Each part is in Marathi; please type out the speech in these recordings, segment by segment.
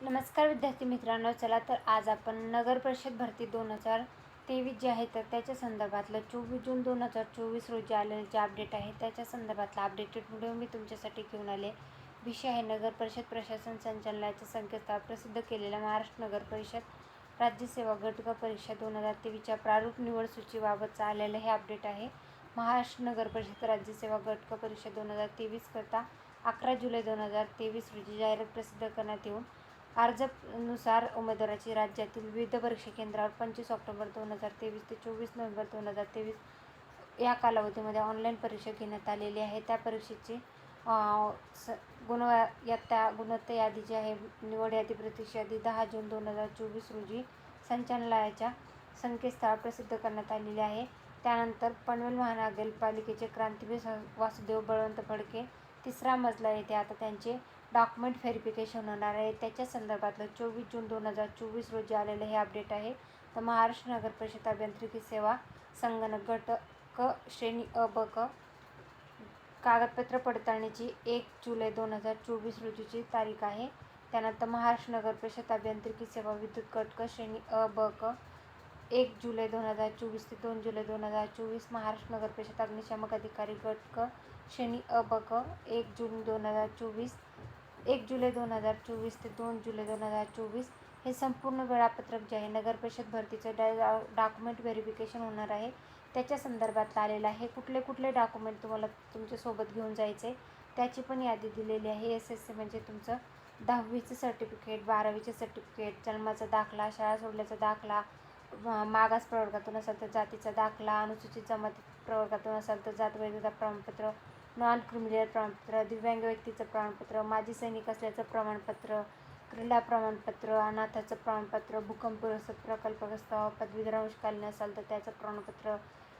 नमस्कार विद्यार्थी मित्रांनो चला तर आज आपण नगर परिषद भरती दोन हजार तेवीस जे आहे तर त्याच्या संदर्भातलं चोवीस जून दोन हजार चोवीस रोजी आलेलं जे अपडेट आहे त्याच्या संदर्भातला अपडेटेड व्हिडिओ मी तुमच्यासाठी घेऊन आले. विषय आहे नगर परिषद प्रशासन संचालनाचे संकेतस्थळ प्रसिद्ध केलेल्या महाराष्ट्र नगर परिषद राज्यसेवा गटक परीक्षा दोन हजार तेवीसच्या प्रारूप निवड सूचीबाबतचं आलेलं हे अपडेट आहे. महाराष्ट्र नगर परिषद राज्यसेवा गटक परीक्षा दोन हजार तेवीस करता अकरा जुलै दोन हजार तेवीस रोजी जाहिरात प्रसिद्ध करण्यात येऊन अर्जानुसार उमेदवाराची राज्यातील विविध परीक्षा केंद्रावर पंचवीस ऑक्टोबर दोन हजार तेवीस ते चोवीस नोव्हेंबर दोन हजार तेवीस या कालावधीमध्ये ऑनलाईन परीक्षा घेण्यात आलेली आहे. त्या परीक्षेची स गुण त्या गुणवत्ता यादी जी आहे निवड यादी प्रतीक्षा यादी दहा जून दोन हजार चोवीस रोजी संचालनालयाच्या संकेतस्थळावर प्रसिद्ध करण्यात आलेली आहे. त्यानंतर पनवेल महानगरपालिकेचे क्रांतीवीर वासुदेव बळवंत फडके तिसरा मजला येथे आता त्यांचे डॉक्युमेंट व्हेरिफिकेशन होणार आहे. त्याच्या संदर्भातलं चोवीस जून दोन हजार चोवीस रोजी आलेलं हे अपडेट आहे. तर महाराष्ट्र नगर परिषद अभियांत्रिकी सेवा संगणक गट क श्रेणी अ ब क कागदपत्र पडताळणीची एक जुलै दोन हजार चोवीस रोजीची तारीख आहे. त्यानंतर महाराष्ट्र नगर परिषद अभियांत्रिकी सेवा विद्युत गट क श्रेणी अ ब क एक जुलै दोन हजार चोवीस ते दोन जुलै दोन हजार चोवीस महाराष्ट्र नगर परिषद अग्निशामक अधिकारी गट क श्रेणी अ ब क एक जून दोन हजार चोवीस एक जुलै दोन हजार चोवीस ते दोन जुलै दोन हजार चोवीस हे संपूर्ण वेळापत्रक जे आहे नगर परिषद भरतीचं डा डॉक्युमेंट व्हेरिफिकेशन होणार आहे. त्याच्या संदर्भात आलेलं आहे. कुठले कुठले डॉक्युमेंट तुम्हाला तुमच्यासोबत घेऊन जायचे त्याची पण यादी दिलेली आहे. एस एस सी म्हणजे तुमचं दहावीचं सर्टिफिकेट बारावीचं सर्टिफिकेट जन्माचा दाखला शाळा सोडल्याचा दाखला मागास प्रवर्गातून असाल तर जातीचा दाखला अनुसूचित जमाती प्रवर्गातून असाल तर जात वैधता प्रमाणपत्र नॉन क्रिमिनल प्रमाणपत्र दिव्यांग व्यक्तीचं प्रमाणपत्र माजी सैनिक असल्याचं प्रमाणपत्र क्रीडा प्रमाणपत्र अनाथाचं प्रमाणपत्र भूकंपग्रस्त प्रकल्पग्रस्त पदवीधर अंशकालीन असाल तर त्याचं प्रमाणपत्र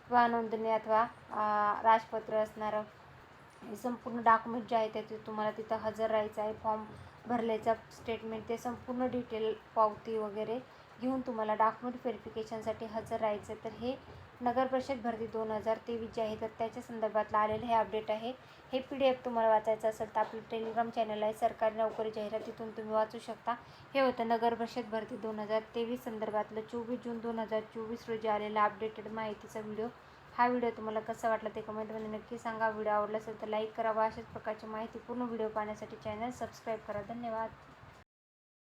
किंवा नोंदणी अथवा राजपत्र असणारं. हे संपूर्ण डॉक्युमेंट जे आहे त्याचे तुम्हाला तिथं हजर राहायचं आहे. फॉर्म भरल्याचा स्टेटमेंट ते संपूर्ण डिटेल पावती वगैरे घेऊन तुम्हाला डॉक्युमेंट व्हेरिफिकेशनसाठी हजर राहायचं तर हे नगर परिषद भरती दोन हजार तेवीस जे आहे तर त्याच्या संदर्भातलं आलेलं हे अपडेट आहे. हे पी डी एफ तुम्हाला वाचायचं असेल तर आपलं टेलिग्राम चॅनल आहे सरकारी नोकरी जाहिरातीतून तुम्ही वाचू शकता. हे होतं नगर परिषद भरती दोन हजार तेवीस संदर्भातलं. चोवीस जून दोन हजार चोवीस रोजी आलेला अपडेटेड माहितीचा व्हिडिओ हा व्हिडिओ तुम्हाला कसा वाटला ते कमेंटमध्ये नक्की सांगा. व्हिडिओ आवडला असेल तर लाईक करा. व अशाच प्रकारची माहिती पूर्ण व्हिडिओ पाहण्यासाठी चॅनल सबस्क्राईब करा. धन्यवाद.